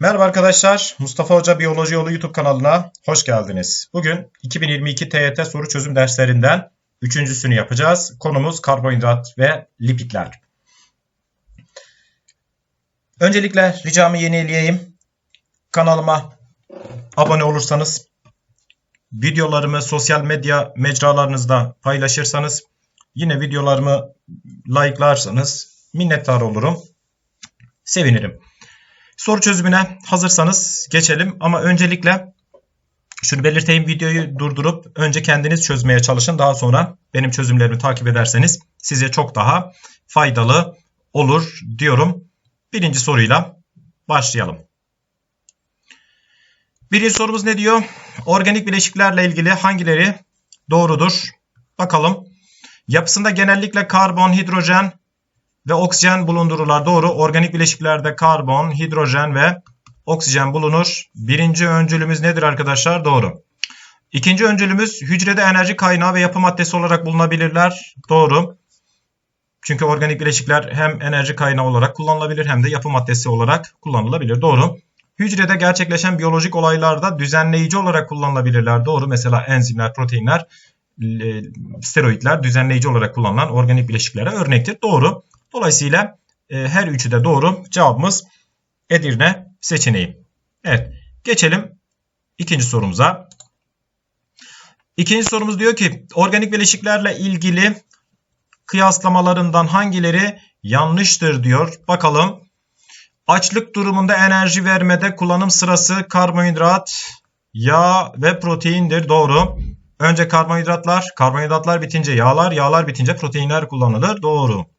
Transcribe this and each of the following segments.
Merhaba arkadaşlar, Mustafa Hoca Biyoloji Yolu YouTube kanalına hoş geldiniz. Bugün 2022 TYT soru çözüm derslerinden üçüncüsünü yapacağız. Konumuz karbonhidrat ve lipidler. Öncelikle ricamı yenileyeyim. Kanalıma abone olursanız, videolarımı sosyal medya mecralarınızda paylaşırsanız, yine videolarımı like'larsanız minnettar olurum. Sevinirim. Soru çözümüne hazırsanız geçelim ama öncelikle şunu belirteyim videoyu durdurup önce kendiniz çözmeye çalışın. Daha sonra benim çözümlerimi takip ederseniz size çok daha faydalı olur diyorum. Birinci soruyla başlayalım. Birinci sorumuz ne diyor? Organik bileşiklerle ilgili hangileri doğrudur? Bakalım. Yapısında genellikle karbon, hidrojen ve oksijen bulundururlar. Doğru. Organik bileşiklerde karbon, hidrojen ve oksijen bulunur. Birinci öncülümüz nedir arkadaşlar? Doğru. İkinci öncülümüz hücrede enerji kaynağı ve yapı maddesi olarak bulunabilirler. Doğru. Çünkü organik bileşikler hem enerji kaynağı olarak kullanılabilir hem de yapı maddesi olarak kullanılabilir. Doğru. Hücrede gerçekleşen biyolojik olaylarda düzenleyici olarak kullanılabilirler. Doğru. Mesela enzimler, proteinler, e, steroidler düzenleyici olarak kullanılan organik bileşiklere örnektir. Doğru. Dolayısıyla e, her üçü de doğru. Cevabımız Edirne seçeneği. Evet. Geçelim ikinci sorumuza. İkinci sorumuz diyor ki organik bileşiklerle ilgili kıyaslamalarından hangileri yanlıştır diyor. Bakalım. Açlık durumunda enerji vermede kullanım sırası karbonhidrat, yağ ve proteindir. Doğru. Önce karbonhidratlar, karbonhidratlar bitince yağlar, yağlar bitince proteinler kullanılır. Doğru.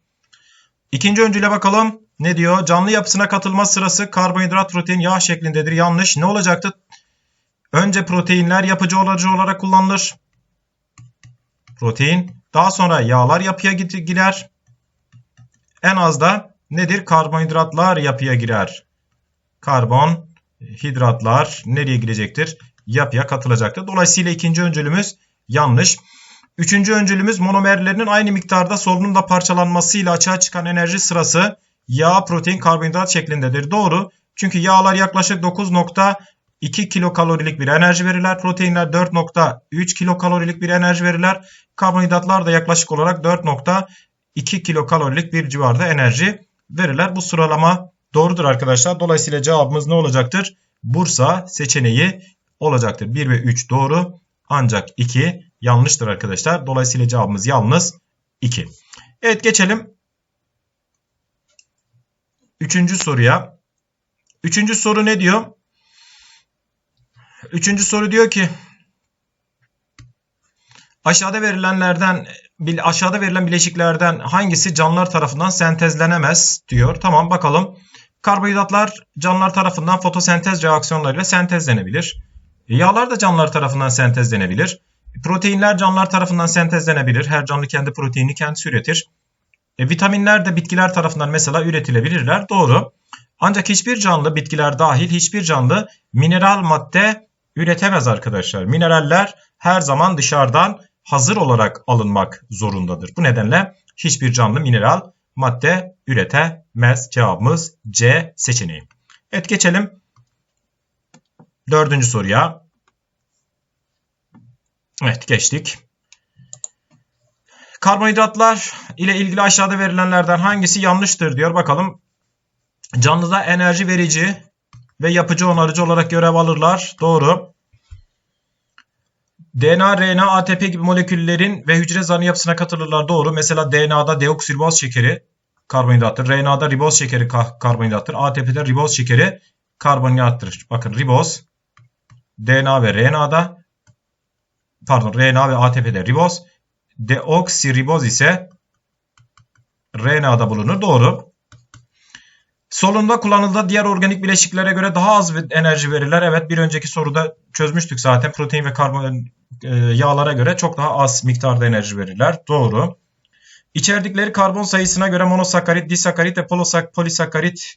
İkinci öncüle bakalım. Ne diyor? Canlı yapısına katılma sırası karbonhidrat, protein, yağ şeklindedir. Yanlış. Ne olacaktı? Önce proteinler yapıcı olacı olarak kullanılır. Protein. Daha sonra yağlar yapıya girer. En az da nedir? Karbonhidratlar yapıya girer. Karbon, hidratlar nereye girecektir? Yapıya katılacaktır. Dolayısıyla ikinci öncülümüz yanlış. Üçüncü öncülümüz monomerlerinin aynı miktarda solunumda parçalanmasıyla açığa çıkan enerji sırası yağ, protein, karbonhidrat şeklindedir. Doğru. Çünkü yağlar yaklaşık 9.2 kilokalorilik bir enerji verirler. Proteinler 4.3 kilokalorilik bir enerji verirler. Karbonhidratlar da yaklaşık olarak 4.2 kilokalorilik bir civarda enerji verirler. Bu sıralama doğrudur arkadaşlar. Dolayısıyla cevabımız ne olacaktır? Bursa seçeneği olacaktır. 1 ve 3 doğru ancak 2 yanlıştır arkadaşlar. Dolayısıyla cevabımız yalnız 2. Evet geçelim. Üçüncü soruya. Üçüncü soru ne diyor? Üçüncü soru diyor ki aşağıda verilenlerden aşağıda verilen bileşiklerden hangisi canlılar tarafından sentezlenemez diyor. Tamam bakalım. Karbonhidratlar canlılar tarafından fotosentez reaksiyonlarıyla sentezlenebilir. Yağlar da canlılar tarafından sentezlenebilir. Proteinler canlılar tarafından sentezlenebilir. Her canlı kendi proteinini kendisi üretir. E, vitaminler de bitkiler tarafından mesela üretilebilirler. Doğru. Ancak hiçbir canlı bitkiler dahil hiçbir canlı mineral madde üretemez arkadaşlar. Mineraller her zaman dışarıdan hazır olarak alınmak zorundadır. Bu nedenle hiçbir canlı mineral madde üretemez. Cevabımız C seçeneği. Evet geçelim dördüncü soruya. Evet geçtik. Karbonhidratlar ile ilgili aşağıda verilenlerden hangisi yanlıştır diyor. Bakalım. Canlıda enerji verici ve yapıcı onarıcı olarak görev alırlar. Doğru. DNA, RNA, ATP gibi moleküllerin ve hücre zarı yapısına katılırlar. Doğru. Mesela DNA'da deoksiriboz şekeri karbonhidrattır. RNA'da riboz şekeri karbonhidrattır. ATP'de riboz şekeri karbonhidrattır. Bakın riboz DNA ve RNA'da pardon RNA ve ATP'de riboz. Deoksiriboz ise RNA'da bulunur. Doğru. Solunda kullanıldığı diğer organik bileşiklere göre daha az enerji verirler. Evet bir önceki soruda çözmüştük zaten. Protein ve karbon e, yağlara göre çok daha az miktarda enerji verirler. Doğru. İçerdikleri karbon sayısına göre monosakarit, disakarit ve polisakarit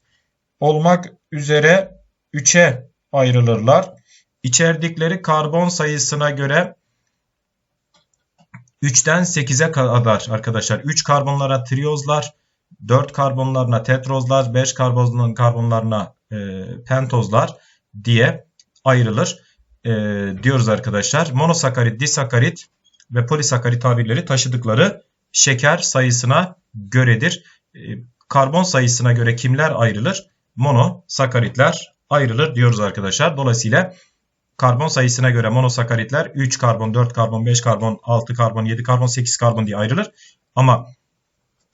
olmak üzere 3'e ayrılırlar. İçerdikleri karbon sayısına göre 3'ten 8'e kadar arkadaşlar. 3 karbonlara triyozlar, 4 karbonlarına tetrozlar, 5 karbon karbonlarına e, pentozlar diye ayrılır e, diyoruz arkadaşlar. Monosakarit, disakarit ve polisakarit tabirleri taşıdıkları şeker sayısına göredir. E, karbon sayısına göre kimler ayrılır? Monosakaritler ayrılır diyoruz arkadaşlar. Dolayısıyla karbon sayısına göre monosakaritler 3 karbon, 4 karbon, 5 karbon, 6 karbon, 7 karbon, 8 karbon diye ayrılır. Ama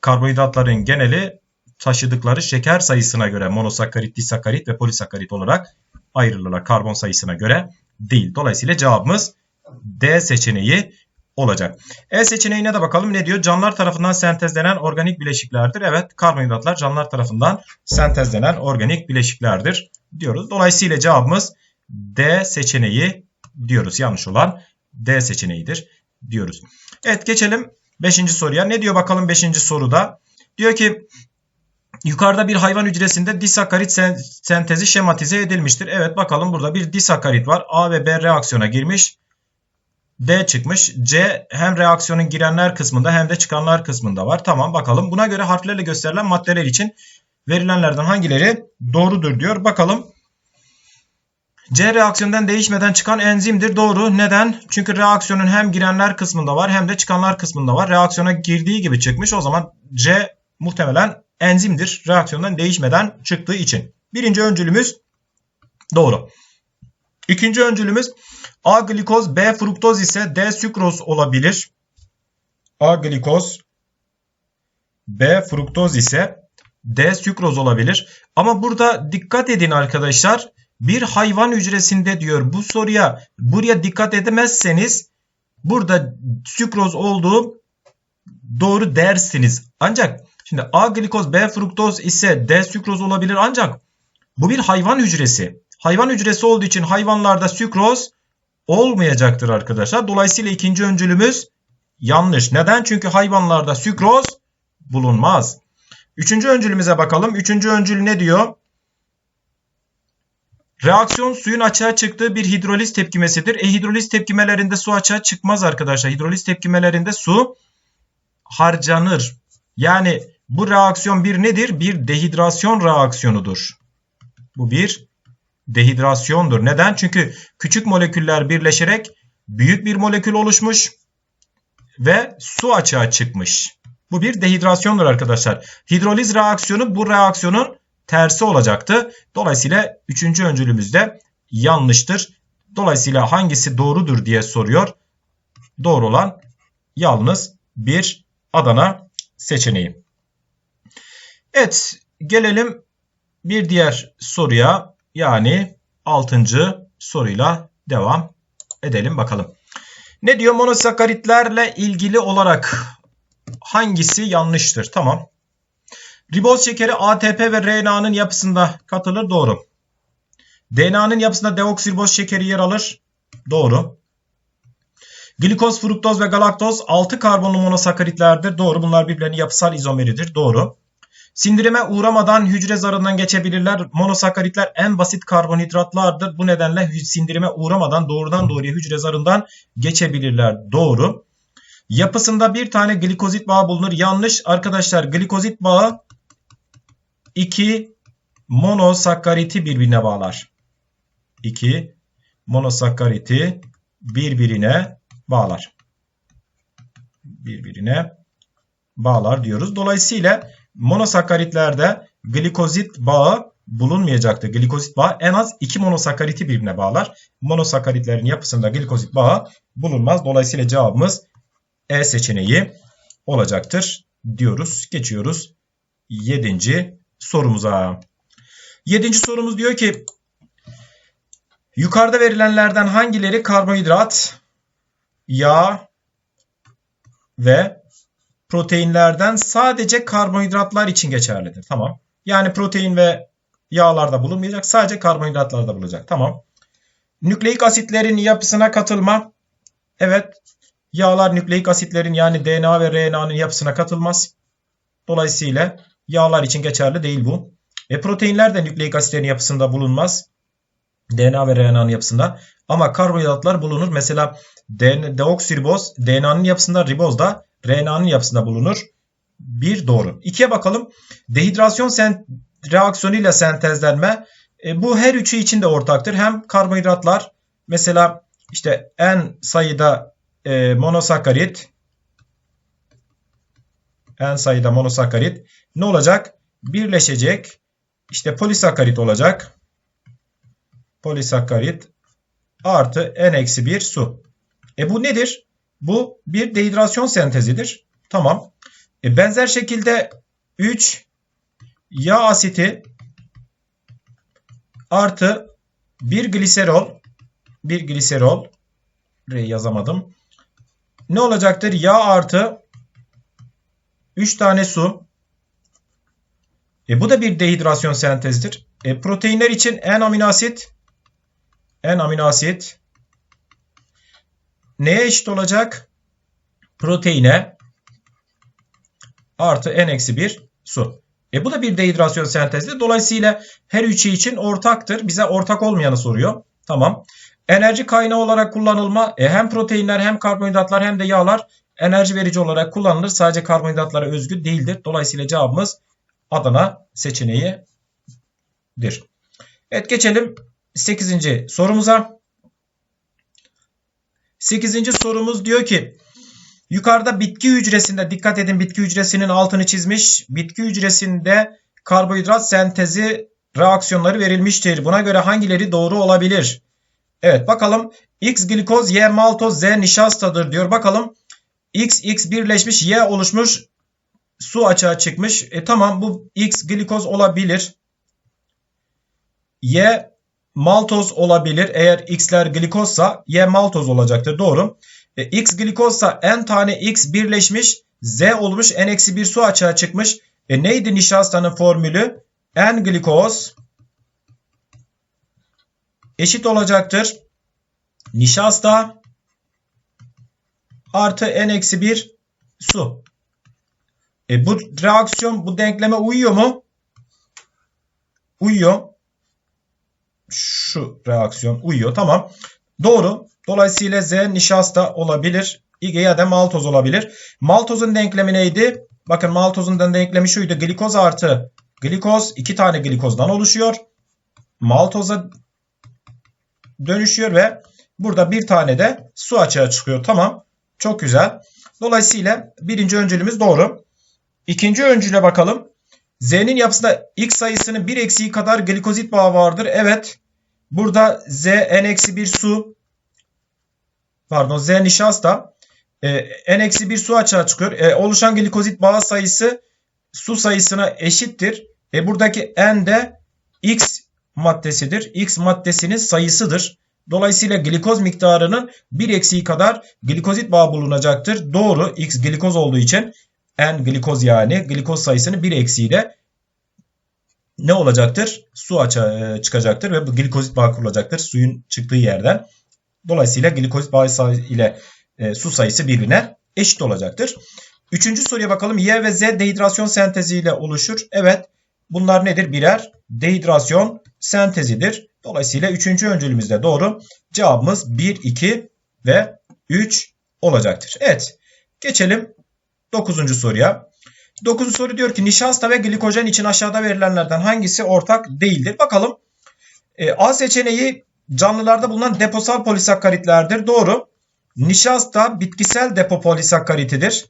karbonhidratların geneli taşıdıkları şeker sayısına göre monosakarit, disakarit ve polisakarit olarak ayrılırlar karbon sayısına göre değil. Dolayısıyla cevabımız D seçeneği olacak. E seçeneğine de bakalım ne diyor? Canlılar tarafından sentezlenen organik bileşiklerdir. Evet karbonhidratlar canlılar tarafından sentezlenen organik bileşiklerdir diyoruz. Dolayısıyla cevabımız D seçeneği diyoruz. Yanlış olan D seçeneğidir diyoruz. Evet geçelim 5. soruya. Ne diyor bakalım 5. soruda? Diyor ki yukarıda bir hayvan hücresinde disakarit sentezi şematize edilmiştir. Evet bakalım burada bir disakarit var. A ve B reaksiyona girmiş. D çıkmış. C hem reaksiyonun girenler kısmında hem de çıkanlar kısmında var. Tamam bakalım. Buna göre harflerle gösterilen maddeler için verilenlerden hangileri doğrudur diyor. Bakalım. C reaksiyondan değişmeden çıkan enzimdir. Doğru. Neden? Çünkü reaksiyonun hem girenler kısmında var hem de çıkanlar kısmında var. Reaksiyona girdiği gibi çıkmış. O zaman C muhtemelen enzimdir. Reaksiyondan değişmeden çıktığı için. Birinci öncülümüz doğru. İkinci öncülümüz A glikoz B fruktoz ise D sükroz olabilir. A glikoz B fruktoz ise D sükroz olabilir. Ama burada dikkat edin arkadaşlar. Bir hayvan hücresinde diyor bu soruya buraya dikkat edemezseniz burada sükroz olduğu doğru dersiniz. Ancak şimdi A glikoz B fruktoz ise D sükroz olabilir ancak bu bir hayvan hücresi. Hayvan hücresi olduğu için hayvanlarda sükroz olmayacaktır arkadaşlar. Dolayısıyla ikinci öncülümüz yanlış. Neden? Çünkü hayvanlarda sükroz bulunmaz. Üçüncü öncülümüze bakalım. Üçüncü öncül ne diyor? Reaksiyon suyun açığa çıktığı bir hidroliz tepkimesidir. E hidroliz tepkimelerinde su açığa çıkmaz arkadaşlar. Hidroliz tepkimelerinde su harcanır. Yani bu reaksiyon bir nedir? Bir dehidrasyon reaksiyonudur. Bu bir dehidrasyondur. Neden? Çünkü küçük moleküller birleşerek büyük bir molekül oluşmuş ve su açığa çıkmış. Bu bir dehidrasyondur arkadaşlar. Hidroliz reaksiyonu bu reaksiyonun tersi olacaktı. Dolayısıyla üçüncü öncülümüz de yanlıştır. Dolayısıyla hangisi doğrudur diye soruyor. Doğru olan yalnız bir Adana seçeneği. Evet gelelim bir diğer soruya yani 6. soruyla devam edelim bakalım. Ne diyor monosakaritlerle ilgili olarak hangisi yanlıştır? Tamam. Riboz şekeri ATP ve RNA'nın yapısında katılır. Doğru. DNA'nın yapısında deoksiriboz şekeri yer alır. Doğru. Glikoz, fruktoz ve galaktoz 6 karbonlu monosakaritlerdir. Doğru. Bunlar birbirlerinin yapısal izomeridir. Doğru. Sindirime uğramadan hücre zarından geçebilirler. Monosakaritler en basit karbonhidratlardır. Bu nedenle sindirime uğramadan doğrudan doğruya hücre zarından geçebilirler. Doğru. Yapısında bir tane glikozit bağı bulunur. Yanlış arkadaşlar glikozit bağı iki monosakariti birbirine bağlar. İki monosakariti birbirine bağlar. Birbirine bağlar diyoruz. Dolayısıyla monosakaritlerde glikozit bağı bulunmayacaktır. Glikozit bağı en az iki monosakariti birbirine bağlar. Monosakaritlerin yapısında glikozit bağı bulunmaz. Dolayısıyla cevabımız E seçeneği olacaktır diyoruz. Geçiyoruz 7. sorumuza. 7. sorumuz diyor ki yukarıda verilenlerden hangileri karbonhidrat, yağ ve proteinlerden sadece karbonhidratlar için geçerlidir. Tamam. Yani protein ve yağlarda bulunmayacak. Sadece karbonhidratlarda bulunacak. Tamam. Nükleik asitlerin yapısına katılma. Evet. Yağlar nükleik asitlerin yani DNA ve RNA'nın yapısına katılmaz. Dolayısıyla yağlar için geçerli değil bu. E proteinler de nükleik asitlerin yapısında bulunmaz. DNA ve RNA'nın yapısında. Ama karbonhidratlar bulunur. Mesela deoksiriboz DNA'nın yapısında ribozda RNA'nın yapısında bulunur. Bir doğru. İkiye bakalım. Dehidrasyon sen reaksiyonuyla sentezlenme E, bu her üçü için de ortaktır. Hem karbonhidratlar mesela işte en sayıda e, monosakkarit en sayıda monosakkarit ne olacak? Birleşecek. İşte polisakkarit olacak. Polisakkarit artı n-1 su. E bu nedir? Bu bir dehidrasyon sentezidir. Tamam. E benzer şekilde 3 yağ asiti artı bir gliserol bir gliserol yazamadım. Ne olacaktır? Yağ artı 3 tane su. E bu da bir dehidrasyon sentezidir. E proteinler için en amino asit en amino asit neye eşit olacak? Proteine artı n-1 su. E bu da bir dehidrasyon sentezi. Dolayısıyla her üçü için ortaktır. Bize ortak olmayanı soruyor. Tamam. Enerji kaynağı olarak kullanılma e hem proteinler hem karbonhidratlar hem de yağlar enerji verici olarak kullanılır. Sadece karbonhidratlara özgü değildir. Dolayısıyla cevabımız Adana seçeneğidir. Evet geçelim 8. sorumuza. 8. sorumuz diyor ki yukarıda bitki hücresinde dikkat edin bitki hücresinin altını çizmiş. Bitki hücresinde karbonhidrat sentezi reaksiyonları verilmiştir. Buna göre hangileri doğru olabilir? Evet bakalım X glikoz, Y maltoz, Z nişastadır diyor. Bakalım X, X birleşmiş, Y oluşmuş, su açığa çıkmış. E tamam bu X glikoz olabilir. Y maltoz olabilir. Eğer X'ler glikozsa Y maltoz olacaktır. Doğru. E, X glikozsa N tane X birleşmiş, Z olmuş, N-1 su açığa çıkmış. E neydi nişastanın formülü? N glikoz eşit olacaktır. Nişasta artı n-1 su. E bu reaksiyon bu denkleme uyuyor mu? Uyuyor. Şu reaksiyon uyuyor. Tamam. Doğru. Dolayısıyla Z nişasta olabilir. ya da maltoz olabilir. Maltozun denklemi neydi? Bakın maltozun denklemi şuydu. Glikoz artı glikoz iki tane glikozdan oluşuyor. Maltoza dönüşüyor ve burada bir tane de su açığa çıkıyor. Tamam. Çok güzel. Dolayısıyla birinci öncülümüz doğru. İkinci öncüle bakalım. Z'nin yapısında X sayısının bir eksiği kadar glikozit bağı vardır. Evet. Burada Z n-1 su pardon Z nişasta e, n-1 su açığa çıkıyor. E, oluşan glikozit bağı sayısı su sayısına eşittir. E, buradaki n de X maddesidir. X maddesinin sayısıdır. Dolayısıyla glikoz miktarının bir eksiği kadar glikozit bağı bulunacaktır. Doğru X glikoz olduğu için N glikoz yani glikoz sayısının bir eksiğiyle ne olacaktır? Su açığa e, çıkacaktır ve bu glikozit bağı kurulacaktır suyun çıktığı yerden. Dolayısıyla glikozit bağı ile e, su sayısı birbirine eşit olacaktır. Üçüncü soruya bakalım. Y ve Z dehidrasyon senteziyle oluşur. Evet bunlar nedir? Birer dehidrasyon sentezidir. Dolayısıyla üçüncü öncülümüz de doğru. Cevabımız 1, 2 ve 3 olacaktır. Evet geçelim 9. soruya. 9. soru diyor ki nişasta ve glikojen için aşağıda verilenlerden hangisi ortak değildir? Bakalım. E, A seçeneği canlılarda bulunan deposal polisakkaritlerdir. Doğru. Nişasta bitkisel depo polisakkaritidir.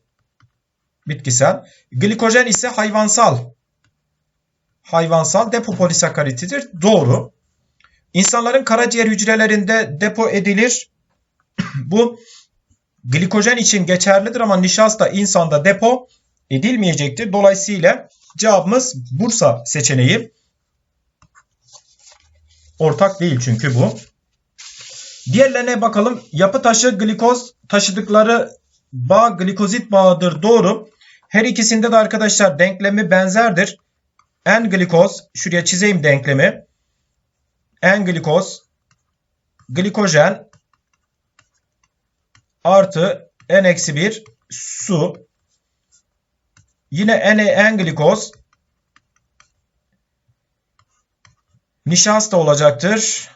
Bitkisel. Glikojen ise hayvansal hayvansal depo polisakkaritidir. Doğru. İnsanların karaciğer hücrelerinde depo edilir. Bu glikojen için geçerlidir ama nişasta insanda depo edilmeyecektir. Dolayısıyla cevabımız Bursa seçeneği. Ortak değil çünkü bu. Diğerlerine bakalım. Yapı taşı glikoz taşıdıkları bağ glikozit bağıdır. Doğru. Her ikisinde de arkadaşlar denklemi benzerdir. N glikoz şuraya çizeyim denklemi. N glikoz glikojen artı N-1 su yine N, N glikoz nişasta olacaktır.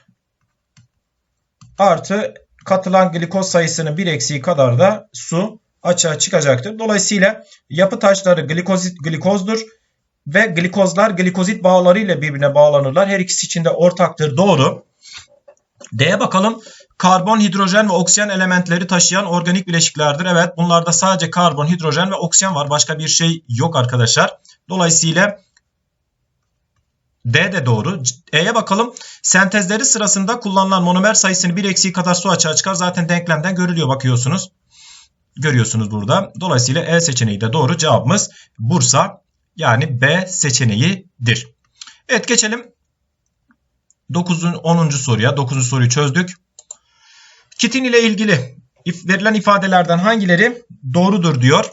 Artı katılan glikoz sayısının bir eksiği kadar da su açığa çıkacaktır. Dolayısıyla yapı taşları glikozit glikozdur. ve glikozlar glikozit bağları ile birbirine bağlanırlar. Her ikisi için de ortaktır. Doğru. D'ye bakalım. Karbon, hidrojen ve oksijen elementleri taşıyan organik bileşiklerdir. Evet bunlarda sadece karbon, hidrojen ve oksijen var. Başka bir şey yok arkadaşlar. Dolayısıyla D de doğru. E'ye bakalım. Sentezleri sırasında kullanılan monomer sayısını bir eksiği kadar su açığa çıkar. Zaten denklemden görülüyor bakıyorsunuz. Görüyorsunuz burada. Dolayısıyla E seçeneği de doğru. Cevabımız Bursa yani B seçeneğidir. Evet geçelim 9. 10. soruya. 9. soruyu çözdük. Kitin ile ilgili verilen ifadelerden hangileri doğrudur diyor.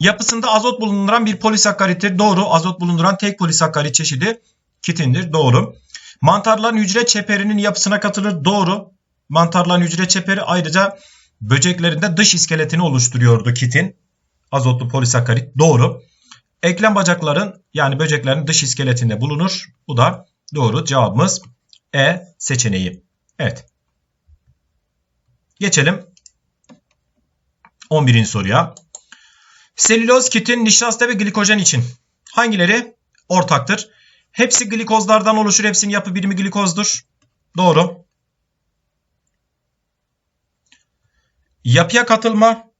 Yapısında azot bulunduran bir polisakkarittir. Doğru. Azot bulunduran tek polisakkarit çeşidi kitindir. Doğru. Mantarların hücre çeperinin yapısına katılır. Doğru. Mantarların hücre çeperi ayrıca böceklerin de dış iskeletini oluşturuyordu kitin. Azotlu polisakkarit. Doğru. Eklem bacakların yani böceklerin dış iskeletinde bulunur. Bu da doğru. Cevabımız E seçeneği. Evet. Geçelim 11. soruya. Selüloz, kitin, nişasta ve glikojen için hangileri ortaktır? Hepsi glikozlardan oluşur. Hepsinin yapı birimi glikozdur. Doğru. Yapıya katılma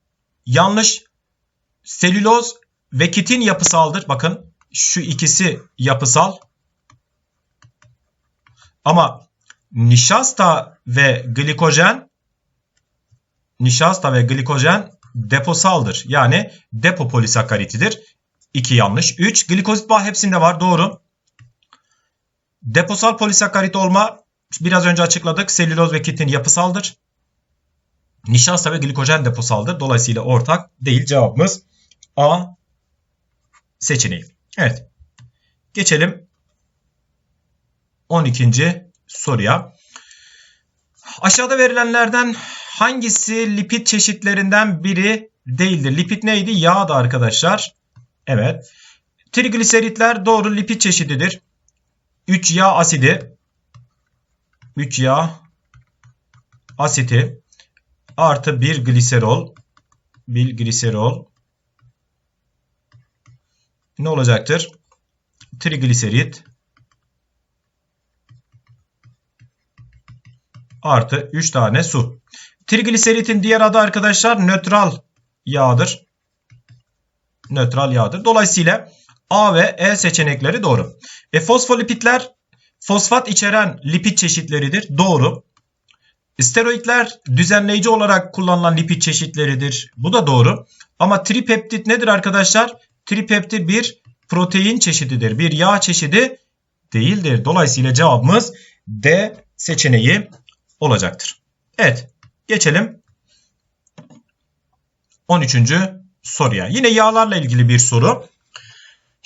yanlış. Selüloz ve kitin yapısaldır. Bakın şu ikisi yapısal. Ama nişasta ve glikojen nişasta ve glikojen deposaldır. Yani depo polisakaritidir. 2 yanlış. 3 glikozit bağ hepsinde var. Doğru. Deposal polisakarit olma biraz önce açıkladık. Selüloz ve kitin yapısaldır. Nişasta ve glikojen deposaldır. Dolayısıyla ortak değil. Cevabımız A seçeneği. Evet. Geçelim 12. soruya. Aşağıda verilenlerden hangisi lipid çeşitlerinden biri değildir? Lipid neydi? Yağdı arkadaşlar. Evet. Trigliseritler doğru lipid çeşididir. 3 yağ asidi 3 yağ asiti artı 1 gliserol 1 gliserol ne olacaktır? Trigliserit artı 3 tane su. Trigliseritin diğer adı arkadaşlar nötral yağdır. Nötral yağdır. Dolayısıyla A ve E seçenekleri doğru. E, fosfolipitler fosfat içeren lipid çeşitleridir. Doğru. Steroidler düzenleyici olarak kullanılan lipid çeşitleridir. Bu da doğru. Ama tripeptit nedir arkadaşlar? Tripeptit bir protein çeşididir. Bir yağ çeşidi değildir. Dolayısıyla cevabımız D seçeneği olacaktır. Evet geçelim 13. soruya. Yine yağlarla ilgili bir soru.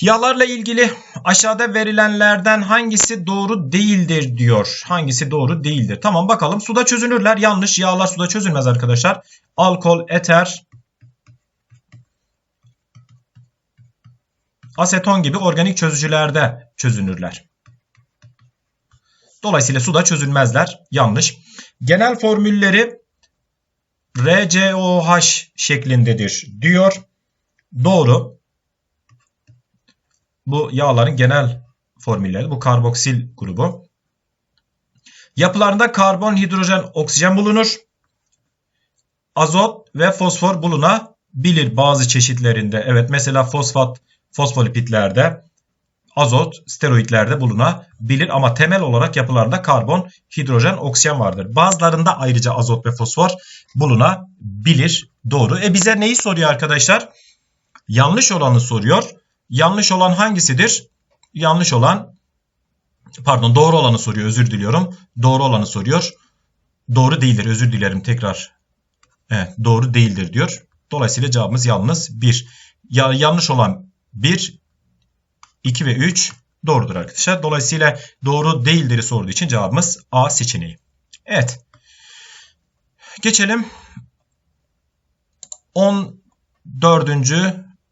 Yağlarla ilgili aşağıda verilenlerden hangisi doğru değildir diyor. Hangisi doğru değildir. Tamam bakalım suda çözünürler. Yanlış yağlar suda çözülmez arkadaşlar. Alkol, eter, aseton gibi organik çözücülerde çözünürler. Dolayısıyla suda çözülmezler. Yanlış. Genel formülleri RCOH şeklindedir diyor. Doğru. Bu yağların genel formülleri. Bu karboksil grubu. Yapılarında karbon, hidrojen, oksijen bulunur. Azot ve fosfor bulunabilir bazı çeşitlerinde. Evet mesela fosfat, fosfolipitlerde, azot, steroidlerde bulunabilir ama temel olarak yapılarında karbon, hidrojen, oksijen vardır. Bazılarında ayrıca azot ve fosfor bulunabilir. Doğru. E bize neyi soruyor arkadaşlar? Yanlış olanı soruyor. Yanlış olan hangisidir? Yanlış olan pardon doğru olanı soruyor özür diliyorum. Doğru olanı soruyor. Doğru değildir özür dilerim tekrar. Evet doğru değildir diyor. Dolayısıyla cevabımız yalnız 1. Ya, yanlış olan 1, 2 ve 3 doğrudur arkadaşlar. Dolayısıyla doğru değildir sorduğu için cevabımız A seçeneği. Evet. Geçelim 14.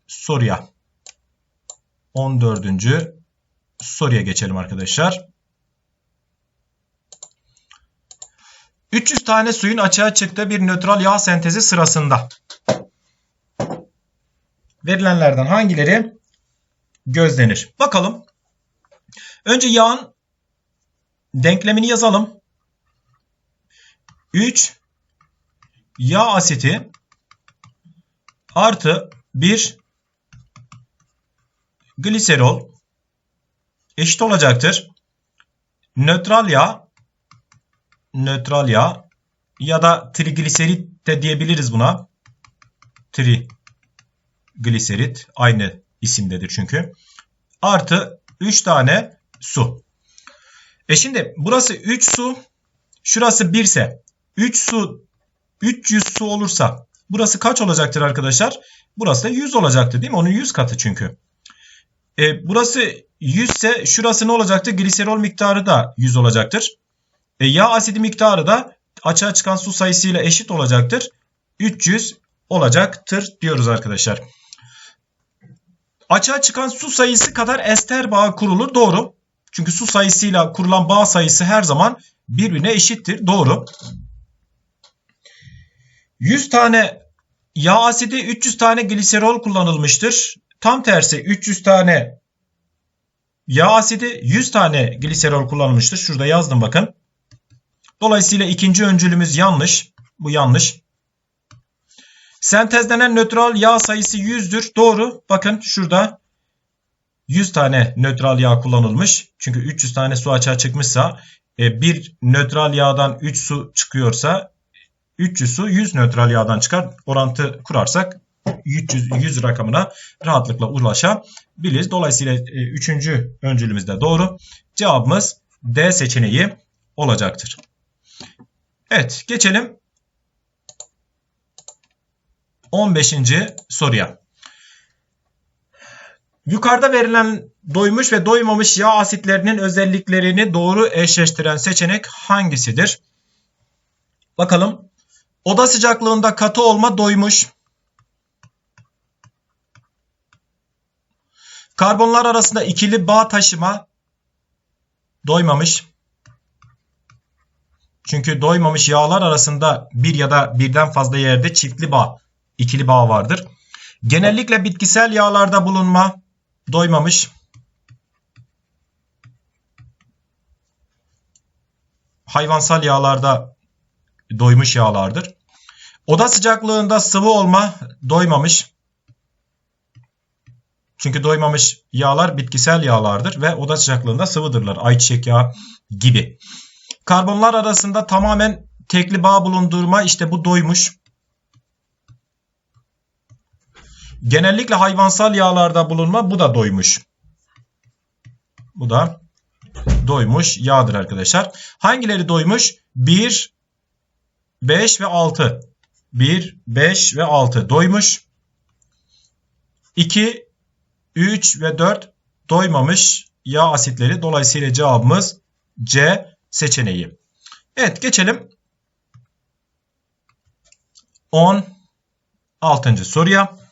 soruya. 14. soruya geçelim arkadaşlar. 300 tane suyun açığa çıktığı bir nötral yağ sentezi sırasında verilenlerden hangileri gözlenir. Bakalım. Önce yağın denklemini yazalım. 3 yağ asiti artı 1 gliserol eşit olacaktır. Nötral yağ nötral yağ ya da trigliserit de diyebiliriz buna. Trigliserit aynı isimdedir çünkü. Artı 3 tane su. E şimdi burası 3 su, şurası 1 ise 3 su 300 su olursa burası kaç olacaktır arkadaşlar? Burası da 100 olacaktır değil mi? Onun 100 katı çünkü. E, burası 100 ise şurası ne olacaktır? Gliserol miktarı da 100 olacaktır. E, yağ asidi miktarı da açığa çıkan su sayısıyla eşit olacaktır. 300 olacaktır diyoruz arkadaşlar. Açığa çıkan su sayısı kadar ester bağı kurulur. Doğru. Çünkü su sayısıyla kurulan bağ sayısı her zaman birbirine eşittir. Doğru. 100 tane yağ asidi 300 tane gliserol kullanılmıştır. Tam tersi 300 tane yağ asidi 100 tane gliserol kullanılmıştır. Şurada yazdım bakın. Dolayısıyla ikinci öncülümüz yanlış. Bu yanlış. Sentezlenen nötral yağ sayısı 100'dür. Doğru. Bakın şurada 100 tane nötral yağ kullanılmış. Çünkü 300 tane su açığa çıkmışsa e, bir nötral yağdan 3 su çıkıyorsa 300 su 100 nötral yağdan çıkar. Orantı kurarsak 300, 100 rakamına rahatlıkla ulaşabiliriz. Dolayısıyla 3. E, öncülümüz de doğru. Cevabımız D seçeneği olacaktır. Evet geçelim 15. soruya. Yukarıda verilen doymuş ve doymamış yağ asitlerinin özelliklerini doğru eşleştiren seçenek hangisidir? Bakalım. Oda sıcaklığında katı olma doymuş. Karbonlar arasında ikili bağ taşıma doymamış. Çünkü doymamış yağlar arasında bir ya da birden fazla yerde çiftli bağ, ikili bağ vardır. Genellikle bitkisel yağlarda bulunma doymamış. Hayvansal yağlarda doymuş yağlardır. Oda sıcaklığında sıvı olma doymamış. Çünkü doymamış yağlar bitkisel yağlardır ve oda sıcaklığında sıvıdırlar. Ayçiçek yağı gibi. Karbonlar arasında tamamen tekli bağ bulundurma işte bu doymuş. Genellikle hayvansal yağlarda bulunma bu da doymuş. Bu da doymuş yağdır arkadaşlar. Hangileri doymuş? 1, 5 ve 6. 1, 5 ve 6 doymuş. 2, 3 ve 4 doymamış yağ asitleri. Dolayısıyla cevabımız C seçeneği. Evet geçelim 16. soruya.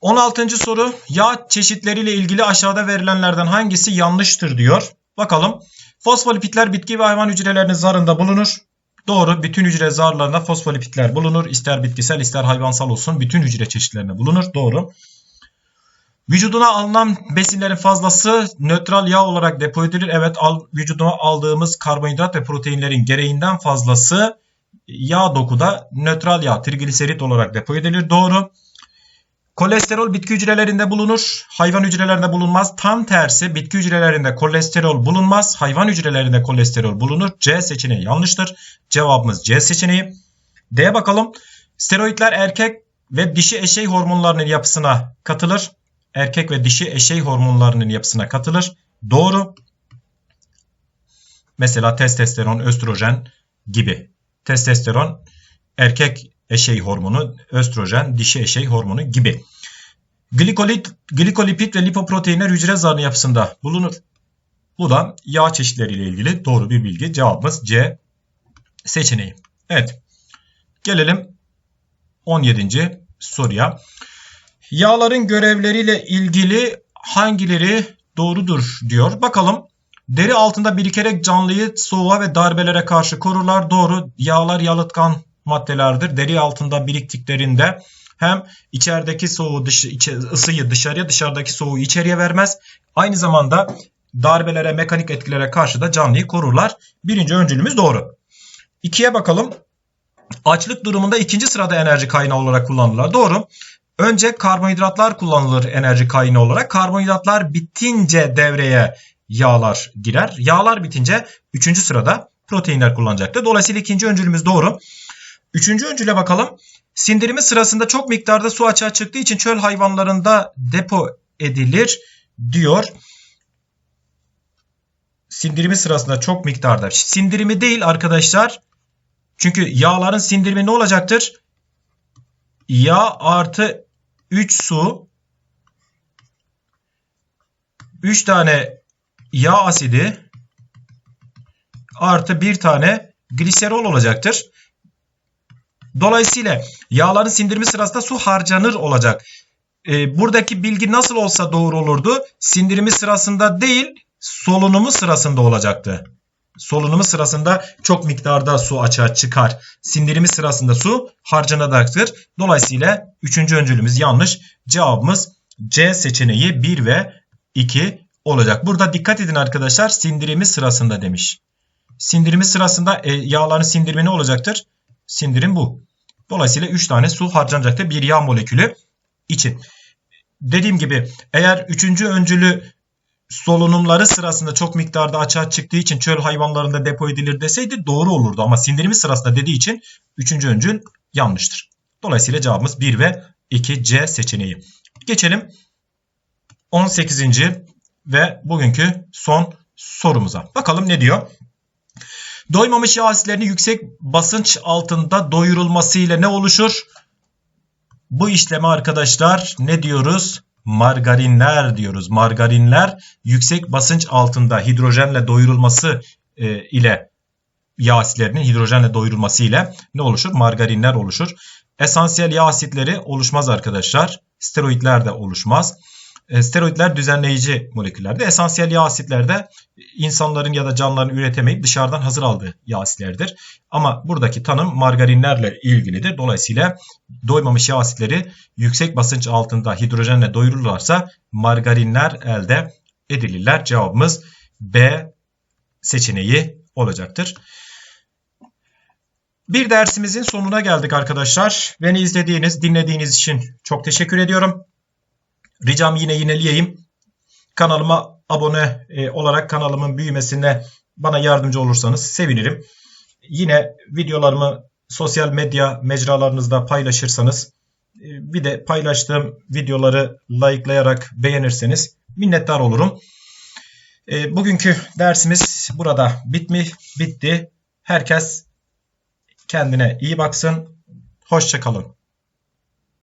16. soru yağ çeşitleriyle ilgili aşağıda verilenlerden hangisi yanlıştır diyor. Bakalım. Fosfolipitler bitki ve hayvan hücrelerinin zarında bulunur. Doğru. Bütün hücre zarlarında fosfolipitler bulunur. İster bitkisel ister hayvansal olsun bütün hücre çeşitlerine bulunur. Doğru. Vücuduna alınan besinlerin fazlası nötral yağ olarak depo edilir. Evet al, vücuduna aldığımız karbonhidrat ve proteinlerin gereğinden fazlası yağ dokuda nötral yağ trigliserit olarak depo edilir. Doğru. Kolesterol bitki hücrelerinde bulunur, hayvan hücrelerinde bulunmaz. Tam tersi bitki hücrelerinde kolesterol bulunmaz, hayvan hücrelerinde kolesterol bulunur. C seçeneği yanlıştır. Cevabımız C seçeneği. D'ye bakalım. Steroidler erkek ve dişi eşey hormonlarının yapısına katılır erkek ve dişi eşey hormonlarının yapısına katılır. Doğru. Mesela testosteron, östrojen gibi. Testosteron erkek eşey hormonu, östrojen dişi eşey hormonu gibi. Glikolit, glikolipid ve lipoproteinler hücre zarının yapısında bulunur. Bu da yağ çeşitleriyle ilgili doğru bir bilgi. Cevabımız C seçeneği. Evet. Gelelim 17. soruya. Yağların görevleriyle ilgili hangileri doğrudur diyor. Bakalım. Deri altında birikerek canlıyı soğuğa ve darbelere karşı korurlar. Doğru. Yağlar yalıtkan maddelerdir. Deri altında biriktiklerinde Hem içerideki soğuğu dış, içe, ısıyı dışarıya dışarıdaki soğuğu içeriye vermez. Aynı zamanda darbelere mekanik etkilere karşı da canlıyı korurlar. Birinci öncülümüz doğru. İkiye bakalım. Açlık durumunda ikinci sırada enerji kaynağı olarak kullanılırlar. Doğru. Önce karbonhidratlar kullanılır enerji kaynağı olarak. Karbonhidratlar bitince devreye yağlar girer. Yağlar bitince üçüncü sırada proteinler kullanacaktır. Dolayısıyla ikinci öncülümüz doğru. Üçüncü öncüle bakalım. Sindirimi sırasında çok miktarda su açığa çıktığı için çöl hayvanlarında depo edilir diyor. Sindirimi sırasında çok miktarda. Sindirimi değil arkadaşlar. Çünkü yağların sindirimi ne olacaktır? Yağ artı 3 su 3 tane yağ asidi artı bir tane gliserol olacaktır. Dolayısıyla yağların sindirimi sırasında su harcanır olacak. E, buradaki bilgi nasıl olsa doğru olurdu? Sindirimi sırasında değil, solunumu sırasında olacaktı. Solunumu sırasında çok miktarda su açığa çıkar. Sindirimi sırasında su harcanacaktır. Dolayısıyla üçüncü öncülümüz yanlış. Cevabımız C seçeneği 1 ve 2 olacak. Burada dikkat edin arkadaşlar sindirimi sırasında demiş. Sindirimi sırasında e, yağların sindirimi ne olacaktır? Sindirim bu. Dolayısıyla 3 tane su harcanacaktır bir yağ molekülü için. Dediğim gibi eğer 3. öncülü solunumları sırasında çok miktarda açığa çıktığı için çöl hayvanlarında depo edilir deseydi doğru olurdu. Ama sindirimi sırasında dediği için 3. öncül yanlıştır. Dolayısıyla cevabımız 1 ve 2 C seçeneği. Geçelim 18. ve bugünkü son sorumuza. Bakalım ne diyor? Doymamış yağ asitlerinin yüksek basınç altında doyurulmasıyla ne oluşur? Bu işleme arkadaşlar ne diyoruz? Margarinler diyoruz. Margarinler yüksek basınç altında hidrojenle doyurulması e, ile yağ asitlerinin hidrojenle doyurulması ile ne oluşur? Margarinler oluşur. Esansiyel yağ asitleri oluşmaz arkadaşlar. Steroidler de oluşmaz. E, steroidler düzenleyici moleküllerde. Esansiyel yağ asitlerde insanların ya da canlıların üretemeyip dışarıdan hazır aldığı yağ asitlerdir. Ama buradaki tanım margarinlerle ilgilidir. Dolayısıyla doymamış yağ asitleri yüksek basınç altında hidrojenle doyururlarsa margarinler elde edilirler. Cevabımız B seçeneği olacaktır. Bir dersimizin sonuna geldik arkadaşlar. Beni izlediğiniz, dinlediğiniz için çok teşekkür ediyorum. Ricam yine yineleyeyim. Kanalıma abone e, olarak kanalımın büyümesine bana yardımcı olursanız sevinirim. Yine videolarımı sosyal medya mecralarınızda paylaşırsanız e, bir de paylaştığım videoları likelayarak beğenirseniz minnettar olurum. E, bugünkü dersimiz burada bitmiş, bitti. Herkes kendine iyi baksın. Hoşçakalın.